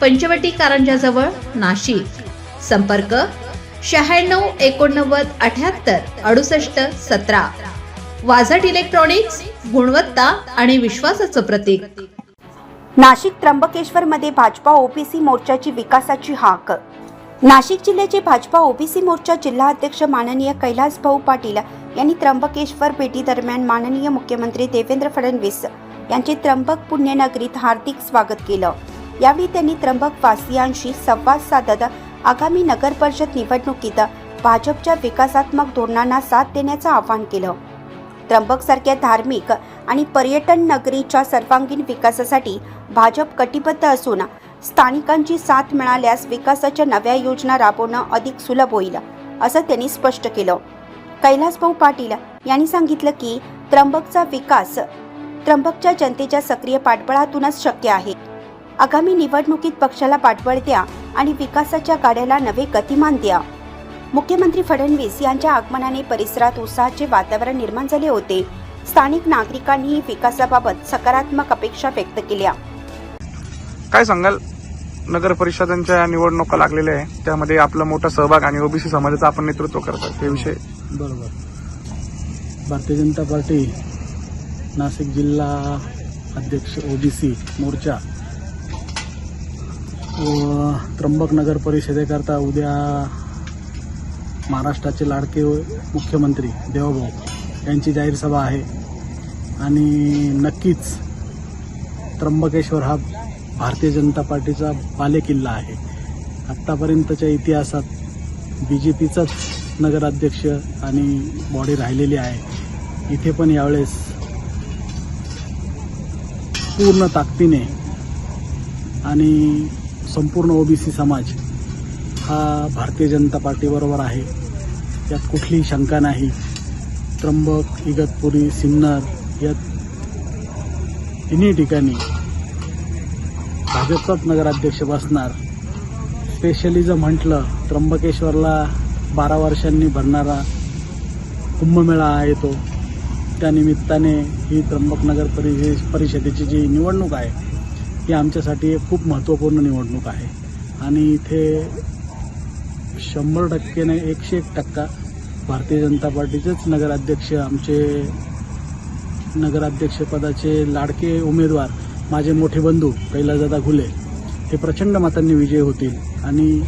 पंचवटी कारंजाजवळ नाशिक. संपर्क शहाण्णव एकोणनव्वद अठ्याहत्तर अडुसष्ट सतरा. वाझट इलेक्ट्रॉनिक्स गुणवत्ता आणि विश्वासाचं प्रतीक. नाशिक त्र्यंबकेश्वरमध्ये भाजपा ओबीसी मोर्चाची विकासाची हाक. नाशिक जिल्ह्याचे भाजपा ओबीसी मोर्चा जिल्हा अध्यक्ष माननीय कैलास भाऊ पाटील यांनी त्र्यंबकेश्वर भेटीदरम्यान माननीय मुख्यमंत्री देवेंद्र फडणवीस यांचे त्र्यंबक पुण्यनगरीत हार्दिक स्वागत केलं. यावेळी त्यांनी त्र्यंबक वासियांशी संवाद साधत आगामी नगर परिषद निवडणुकीत भाजपच्या विकासात्मक धोरणांना साथ देण्याचं आवाहन केलं. त्र्यंबकसारख्या धार्मिक आणि पर्यटन नगरीच्या सर्वांगीण विकासासाठी भाजप कटिबद्ध असून स्थानिकांची साथ मिळाल्यास विकासाच्या नव्या योजना राबवणं अधिक सुलभ होईल असं त्यांनी स्पष्ट केलं. कैलासभाऊ पाटील यांनी सांगितलं की त्र्यंबकचा विकास त्र्यंबकच्या जनतेच्या सक्रिय पाठबळातूनच शक्य आहे. आगामी निवडणुकीत पक्षाला पाठबळ द्या आणि विकासाच्या गाड्याला नवे गतिमान द्या. मुख्यमंत्री फडणवीस यांच्या आगमनाने परिसरात उत्साहाचे वातावरण निर्माण झाले होते. स्थानिक नागरिकांनीही विकासाबाबत सकारात्मक अपेक्षा व्यक्त केल्या. काय सांगाल? नगर परिषदांच्या निवडणुका लागलेल्या आहे. त्यामध्ये आपला मोठा सहभाग आणि ओबीसी समाजाचं आपण नेतृत्व करतात. ते विषय बरोबर. भारतीय जनता पार्टी नाशिक जिल्हा अध्यक्ष ओबीसी मोर्चा व त्र्यंबक नगर परिषदेकरता उद्या महाराष्ट्राचे लाडके मुख्यमंत्री देवभाऊ यांची जाहीर सभा आहे. आणि नक्कीच त्र्यंबकेश्वर हा भारतीय जनता पार्टीचा बालेकिल्ला आहे. आत्तापर्यंतच्या इतिहासात बी जे पीचाच नगराध्यक्ष आणि बॉडी राहिलेली आहे. इथे पण यावेळेस पूर्ण ताकदीने आणि संपूर्ण ओबीसी समाज हा भारतीय जनता पार्टीबरोबर आहे. यात कुठलीही शंका नाही. त्र्यंबक इगतपुरी सिन्नर या तिन्ही ठिकाणी भाजपचाच नगराध्यक्ष बसणार. स्पेशली जर म्हटलं त्र्यंबकेश्वरला बारा वर्षांनी भरणारा कुंभमेळा आहे तो. त्यानिमित्ताने ही त्र्यंबकनगर परिषदेची जी निवडणूक आहे ही आमच्यासाठी एक खूप महत्त्वपूर्ण निवडणूक आहे. आणि इथे शंभर टक्केने एकशे एक टक्का भारतीय जनता पार्टीचेच नगराध्यक्ष आमचे नगराध्यक्षपदाचे लाडके उमेदवार माझे मोठे बंधू कैलासदादा घुले हे प्रचंड मतांनी विजयी होतील. आणि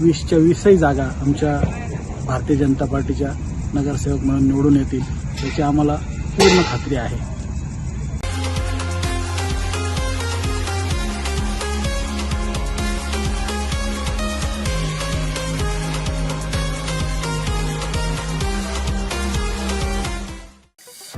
वीसच्या वीसही जागा आमच्या भारतीय जनता पार्टीच्या नगरसेवक म्हणून निवडून येतील याची आम्हाला पूर्ण खात्री आहे.